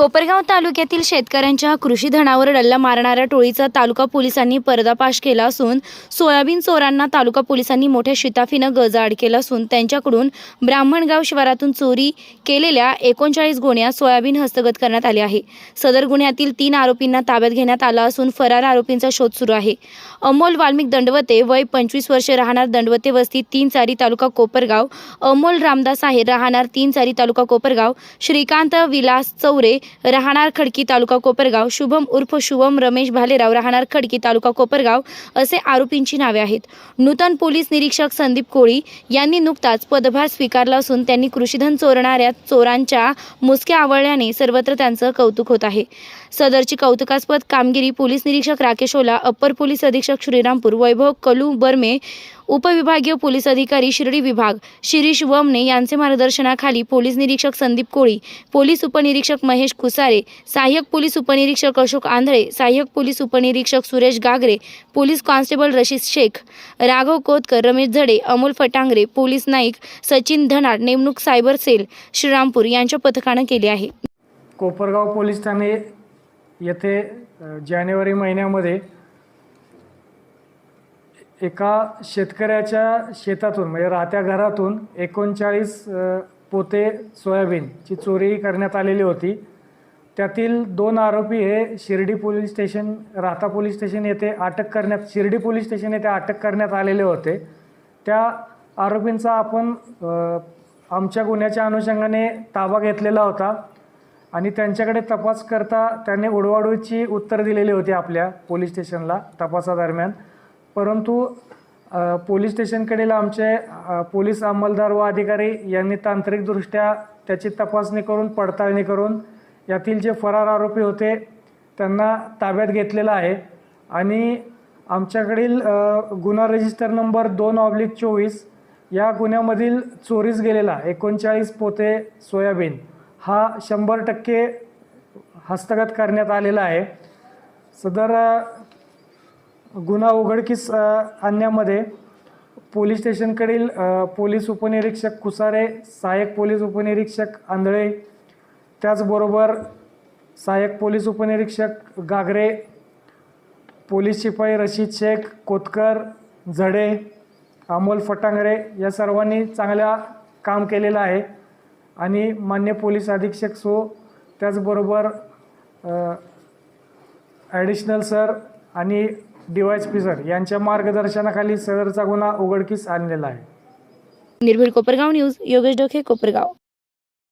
कोपरगाव तालुक्यातील शेतकऱ्यांच्या कृषी धनावर डल्ला मारणाऱ्या टोळीचा तालुका पोलिसांनी पर्दापाश केला असून सोयाबीन चोरांना तालुका पोलिसांनी मोठ्या शिताफीनं गजाआड केला असून त्यांच्याकडून ब्राह्मणगाव शिवारातून चोरी केलेल्या एकोणचाळीस गोण्या सोयाबीन हस्तगत करण्यात आले आहे. सदर गुन्ह्यातील तीन आरोपींना ताब्यात घेण्यात आला असून फरार आरोपींचा शोध सुरू आहे. अमोल वाल्मिक दंडवते वय पंचवीस वर्षे राहणार दंडवते वस्ती तीन चारी तालुका कोपरगाव. अमोल रामदास आहे राहणार तीन चारी तालुका कोपरगाव. श्रीकांत विलास चौरे राहणार खडकी तालुका कोपरगाव. शुभम उर्फ शुभम रमेश भालेराव राहणार खडकी तालुका कोपरगाव असे आरोपींची नावे आहेत. नूतन पोलीस निरीक्षक संदीप कोळी यांनी नुकताच पदभार स्वीकारला असून त्यांनी कृषीधन चोरणाऱ्या चोरांच्या मुसक्या आवळल्याने सर्वत्र त्यांचं कौतुक होत आहे. सदरची कौतुकास्पद कामगिरी पोलीस निरीक्षक राकेश ओला अप्पर पोलीस अधीक्षक श्रीरामपूर वैभव कलू बर्मे उपविभागीय पोलीस अधिकारी शिर्डी विभाग शिरीष वमने यांचे मार्गदर्शनाखाली पोलीस निरीक्षक संदीप कोळी पोलीस उपनिरीक्षक महेश कुसारे सहाय्यक पोलीस उपनिरीक्षक अशोक आंधळे सहाय्यक पोलीस उपनिरीक्षक Suresh Gagare police constable Rashid Shaikh Raghav Kotkar Ramesh Zade Amol Phatangare police Naik Sachin Dhanad नेमणूक सायबर सेल श्रीरामपूर यांच्या पथकानं केली आहे. कोपरगाव पोलीस ठाणे येथे जानेवारी महिन्यामध्ये एका शेतकऱ्याच्या शेतातून म्हणजे राहत्या घरातून एकोणचाळीस पोते सोयाबीनची चोरी करण्यात आलेली होती. त्यातील दोन आरोपी हे Shirdi police station Rahata police station येथे अटक करण्यात शिर्डी पोलीस स्टेशन येथे अटक करण्यात आलेले होते. त्या आरोपींचा आपण आमच्या गुन्ह्याच्या अनुषंगाने ताबा घेतलेला होता आणि त्यांच्याकडे तपास करता त्यांनी उडवाडूची उत्तर दिलेली होती आपल्या पोलीस स्टेशनला तपासादरम्यान. परंतु पोलीस स्टेशनकडील आमचे पोलीस अंमलदार व अधिकारी यांनी तांत्रिकदृष्ट्या त्याची तपासणी करून पडताळणी करून यातील जे फरार आरोपी होते त्यांना ताब्यात घेतलेलं आहे. आणि आमच्याकडील गुन्हा रजिस्टर नंबर दोन ऑब्लिक चोवीस या गुन्ह्यामधील चोरीस गेलेला एकोणचाळीस पोते सोयाबीन हा शंभर टक्के हस्तगत करण्यात आलेला आहे. सदर गुन्हा उघडकीस आणण्यामध्ये पोलीस स्टेशनकडील पोलीस उपनिरीक्षक कुसारे सहाय्यक पोलीस उपनिरीक्षक आंधळे त्याचबरोबर सहाय्यक पोलीस उपनिरीक्षक गागरे पोलीस शिपाई रशीद शेख कोतकर झडे अमोल फटांगरे या सर्वांनी चांगल्या काम केलेलं आहे. आणि मान्य पोलीस अधीक्षक सो त्याचबरोबर ॲडिशनल सर आणि डी पिसर यांच्या मार्गदर्शनाखाली सदरचा गुन्हा उघडकीस आणलेला आहे. निर्भीड कोपरगाव न्यूज योगेश डोके कोपरगाव.